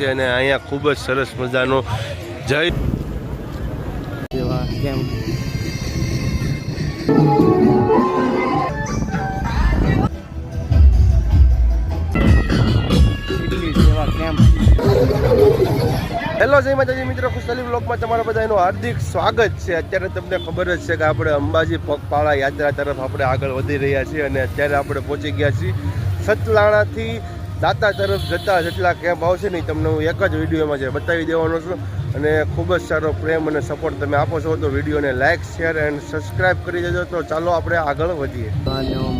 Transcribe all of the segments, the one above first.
છે અને અહીંયા ખૂબ જ સરસ મજાનો જય હેલો જય માતાજી, મિત્રો ખુશાલી બ્લોગમાં તમારા બધાનું હાર્દિક સ્વાગત છે. અત્યારે તમને ખબર જ છે કે આપણે અંબાજી પગપાળા યાત્રા તરફ આપણે આગળ વધી રહ્યા છીએ અને અત્યારે આપણે પહોંચી ગયા છીએ સતલાણાથી દાતા તરફ જતા જેટલા કેમ્પ આવશે ને તમને હું એક જ વિડીયોમાં છે બતાવી દેવાનો છું. અને ખૂબ જ સારો પ્રેમ અને સપોર્ટ તમે આપો છો, તો વિડીયોને લાઇક શેર એન્ડ સબસ્ક્રાઈબ કરી દેજો. તો ચાલો આપણે આગળ વધીએ.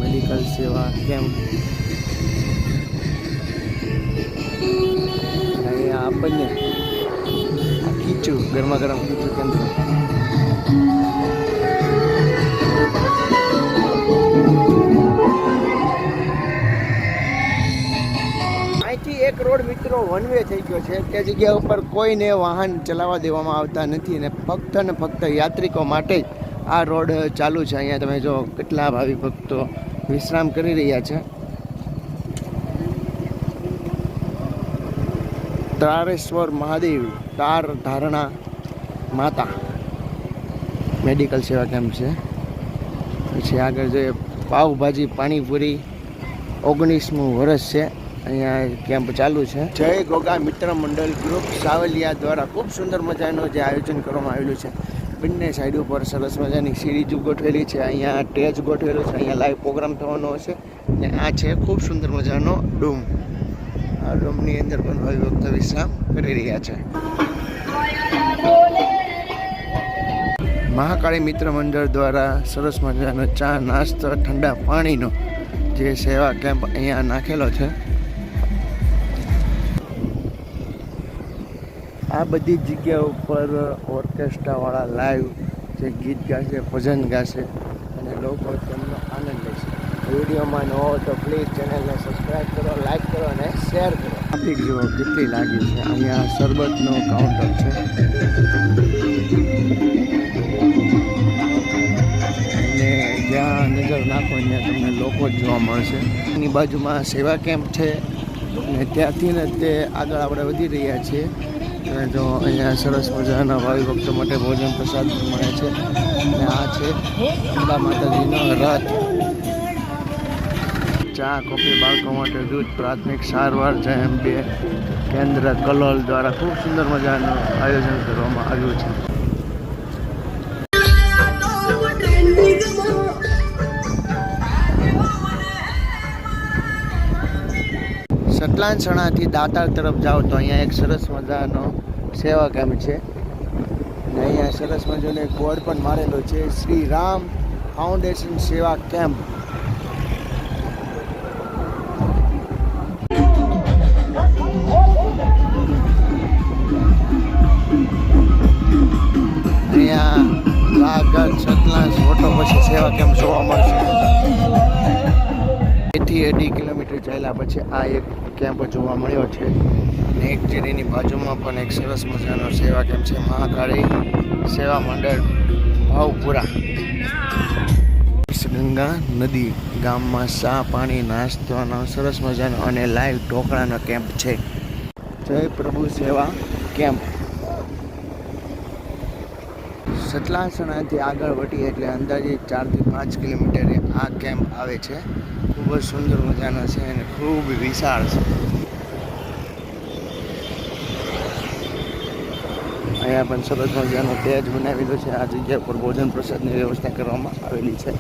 મેડિકલ સેવા કેમ? અહીંયા આપણને ખીચું, ગરમા ગરમ ખીચું કેમ છે અહીંથી એક રોડ મિત્રો વન વે થઈ ગયો છે. તે જગ્યા ઉપર કોઈને વાહન ચલાવવા દેવામાં આવતા નથી અને ફક્ત ને ફક્ત યાત્રિકો માટે જ આ રોડ ચાલુ છે. અહીંયા તમે જો કેટલા ભાવિ ભક્તો વિશ્રામ કરી રહ્યા છે. તારેશ્વર મહાદેવ તાર ધારણા માતા. મેડિકલ સેવા કેમ્પ છે. પછી આગળ જોઈએ પાઉભાજી પાણીપુરી ઓગણીસમું વર્ષ છે. અહીંયા કેમ્પ ચાલુ છે. જય ગોગા મિત્ર મંડળ ગ્રુપ સાવલિયા દ્વારા ખૂબ સુંદર મજાનું જે આયોજન કરવામાં આવેલું છે. બંને સાઈડ ઉપર સરસ મજાની સીરીજ ગોઠવેલી છે. અહીંયા ટેજ ગોઠવેલો છે. અહીંયા લાઈવ પ્રોગ્રામ થવાનો હશે અને આ છે ખૂબ સુંદર મજાનો ડૂમ. આ ડૂમની અંદર પણ ભાવિ ભક્તો વિશ્રામ કરી રહ્યા છે. મહાકાળી મિત્ર મંડળ દ્વારા સરસ મજાનો ચા નાસ્તો, ઠંડા પાણીનો જે સેવા કેમ્પ અહીંયા નાખેલો છે. આ બધી જગ્યા ઉપર ઓર્કેસ્ટ્રાવાળા લાઈવ જે ગીત ગાશે, ભજન ગાશે અને લોકો તેમનો આનંદ લેશે. વિડીયોમાં ન હો તો પ્લીઝ ચેનલને સબસ્ક્રાઈબ કરો લાઈક કરો અને શેર કરો. ટ્રાફિક જુઓ કેટલી લાગી છે? અહીંયા શરબતનો કાઉન્ટર છે. અને જ્યાં નજર નાખો ત્યાં તમને લોકો જ જોવા મળશે. એની બાજુમાં સેવા કેમ્પ છે. અને ત્યાંથી ને તે આગળ આપણે વધી રહ્યા છીએ. અને જો અહીંયા સરસ મજાના ભાવિ ભક્તો માટે ભોજન પ્રસાદ મળે છે. અને આ છે અંબા માતાજીનો રથ. ચા, કોફી, બાળકો માટે દૂધ, પ્રાથમિક સારવાર જેમ બે કેન્દ્ર, કલોલ દ્વારા ખૂબ સુંદર મજાનું આયોજન કરવામાં આવ્યું છે. સતલાંસણાથી દાતાર તરફ જાઓ તો અહીંયા એક સરસ મજાનો સેવા કેમ્પ છે. અને અહીંયા સરસ મજાનો એક બોર્ડ પણ મારેલો છે. શ્રી રામ ફાઉન્ડેશન સેવા કેમ્પ. અહીંયા ઓટો પછી સેવા કેમ્પ જોવા મળશે. એથી અઢી કિલોમીટર ચાલ્યા પછી આ એક કેમ્પ જોવા મળ્યો છે. અને એક જેની બાજુમાં પણ એક સરસ મજાનો સેવા કેમ્પ છે? મહાકાળી સેવા મંડળ, ભાવપુરા. ગંગા નદી ગામમાં ચા પાણી, નાસ્તોનો સરસ મજાનો અને લાઈવ ઢોકળાનો કેમ્પ છે. જય પ્રભુ સેવા કેમ્પ. સતલાસણાથી આગળ વટી એટલે અંદાજે ચારથી પાંચ કિલોમીટરે આ કેમ્પ આવે છે. ખૂબ જ સુંદર મજાનો છે અને ખૂબ વિશાળ છે. અહીંયા પણ સરસ મજાનો તેજ બનાવેલો છે. આ જગ્યા પર ભોજન પ્રસાદની વ્યવસ્થા કરવામાં આવેલી છે.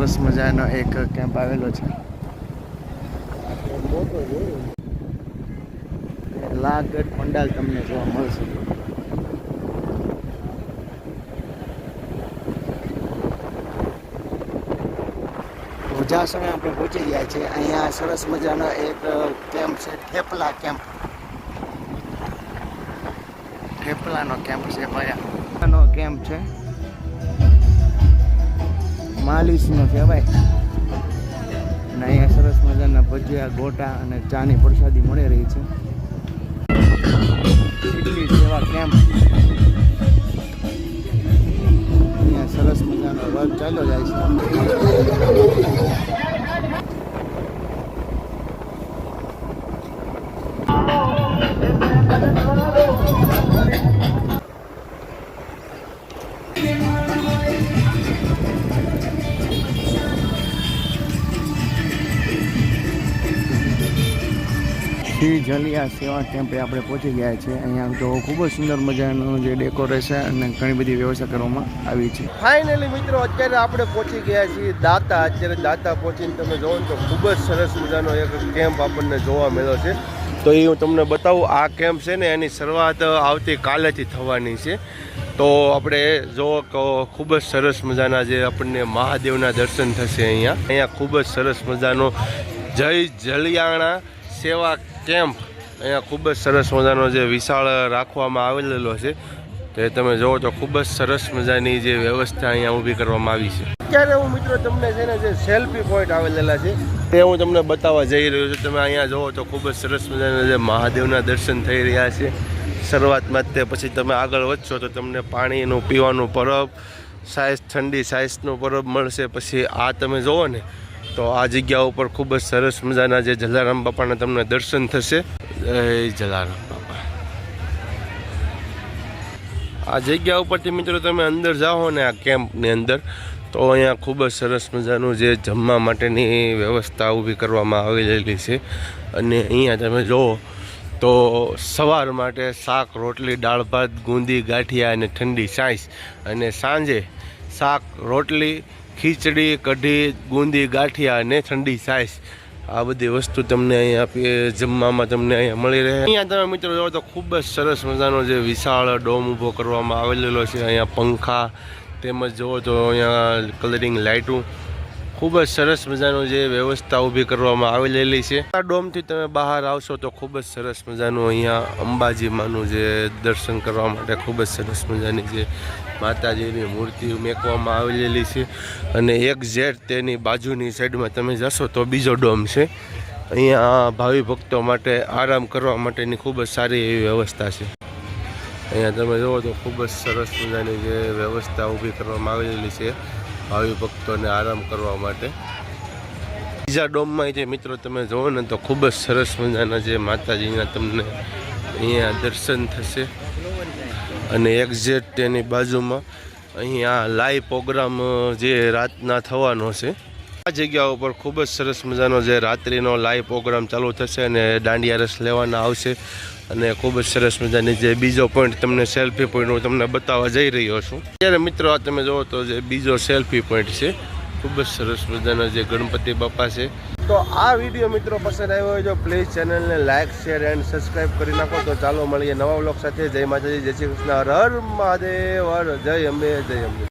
સરસ મજાનો એક કેમ્પ આવેલો છે. લાગઢ પંડાલ તમને જોવા મળશે. જાસણે આપણે પહોંચી ગયા છે અહીંયા સરસ મજાનો એક કેમ્પ છે, થેપલા કેમ્પ થેપલાનો કેમ્પ છે નો કેમ્પ છે. માલિશનો કહેવાય. અને અહીંયા સરસ મજાના ભજીયા, ગોટા અને ચાની પ્રસાદી મળી રહી છે. અહીંયા સરસ મજાનો વર્ગ ચાલ્યો જાય છે. શ્રી જલિયા સેવા કેમ્પે આપણે પહોંચી ગયા છીએ. અહીંયા તો ખૂબ જ સુંદર મજાનું જે ડેકોરેશન અને ઘણી બધી વ્યવસ્થા કરવામાં આવી છે. ફાઇનલી મિત્રો, અત્યારે આપણે પહોંચી ગયા છીએ દાતા. અત્યારે દાતા પહોંચીને તમે જોવો તો ખૂબ જ સરસ મજાનો એક કેમ્પ આપણને જોવા મળ્યો છે. તો એ હું તમને બતાવું, આ કેમ્પ છે ને એની શરૂઆત આવતી કાલેથી થવાની છે. તો આપણે તો ખૂબ જ સરસ મજાના જે આપણને મહાદેવના દર્શન થશે અહીંયા. અહીંયા ખૂબ જ સરસ મજાનો જય જલિયાણા સેવા કેમ્પ અહીંયા ખૂબ જ સરસ મજાનો જે વિશાળ રાખવામાં આવેલો છે તે તમે જોવો તો ખૂબ જ સરસ મજાની જે વ્યવસ્થા અહીંયા ઊભી કરવામાં આવી છે. અત્યારે હું મિત્રો તમને છે ને જે સેલ્ફી પોઈન્ટ આવેલા છે તે હું તમને બતાવવા જઈ રહ્યો છું. તમે અહીંયા જોવો તો ખૂબ જ સરસ મજાના જે મહાદેવના દર્શન થઈ રહ્યા છે. શરૂઆતમાં તે, પછી તમે આગળ વધશો તો તમને પાણીનું, પીવાનું પરબ સાઈઝ ઠંડી સાઇઝનું પરબ મળશે. પછી આ તમે જોવો ને તો આ જગ્યા ઉપર ખૂબ જ સરસ મજાના જે જલારામ બાપાના તમને દર્શન થશે. જય જલારામ બાપા. આ જગ્યા ઉપરથી મિત્રો તમે અંદર જાઓ ને આ કેમ્પની અંદર, તો અહીંયા ખૂબ જ સરસ મજાનું જે જમવા માટેની વ્યવસ્થા ઊભી કરવામાં આવેલી છે. અને અહીંયા તમે જુઓ તો સવાર માટે શાક, રોટલી, દાળ ભાત, ગુંદી, ગાંઠિયા અને ઠંડી છાશ અને સાંજે શાક, રોટલી ખીચડી, કઢી, ગુંદી, ગાંઠિયા અને ઠંડી છાશ આ બધી વસ્તુ તમને અહીંયા જમવામાં તમને અહીંયા મળી રહે. અહીંયા તમે મિત્રો જોવો તો ખૂબ જ સરસ મજાનો જે વિશાળ ડોમ ઊભો કરવામાં આવેલો છે. અહીંયા પંખા તેમજ જુઓ તો અહીંયા કલરિંગ લાઇટું ખૂબ જ સરસ મજાનું જે વ્યવસ્થા ઊભી કરવામાં આવેલી છે. આ ડોમથી તમે બહાર આવશો તો ખૂબ જ સરસ મજાનું અહીંયા અંબાજીમાંનું જે દર્શન કરવા માટે ખૂબ જ સરસ મજાની જે માતાજીની મૂર્તિ મેકવામાં આવેલી છે અને એક જેટ તેની બાજુની સાઈડમાં તમે જશો તો બીજો ડોમ છે. અહીંયા ભાવિ ભક્તો માટે આરામ કરવા માટેની ખૂબ જ સારી એવી વ્યવસ્થા છે. અહીંયા તમે જુઓ તો ખૂબ જ સરસ મજાની જે વ્યવસ્થા ઊભી કરવામાં આવેલી છે. ભાવિ ભક્તોને આરામ કરવા માટે. બીજા ડોમમાં જે મિત્રો તમે જુઓ ને, તો ખૂબ જ સરસ મજાના જે માતાજીના તમને અહીંયા દર્શન થશે. અને એક્ઝેક્ટ તેની બાજુમાં અહીંયા લાઈવ પ્રોગ્રામ જે રાતના થવાનો છે. આ જગ્યા ઉપર ખૂબ જ સરસ મજાનો જે રાત્રિનો લાઈવ પ્રોગ્રામ ચાલુ થશે અને દાંડિયા રસ લેવાના આવશે. અને ખૂબ જ સરસ મજાની જે બીજો પોઈન્ટ તમને સેલ્ફી પોઈન્ટ હું તમને બતાવવા જઈ રહ્યો છું. ત્યારે મિત્રો આ તમે જુઓ તો જે બીજો સેલ્ફી પોઈન્ટ છે, ખૂબ જ સરસ મજાના જે ગણપતિ બાપા છે. તો આ વીડિયો મિત્રો પસંદ આવ્યો હોય તો પ્લીઝ ચેનલને લાઇક શેર એન્ડ સબસ્ક્રાઇબ કરી નાખો. તો ચાલો મળીએ નવા વ્લોગ સાથે. જય માતાજી, જય શ્રી કૃષ્ણ. હર હર મહાદેવ, હર જય અંબે જય અંબે.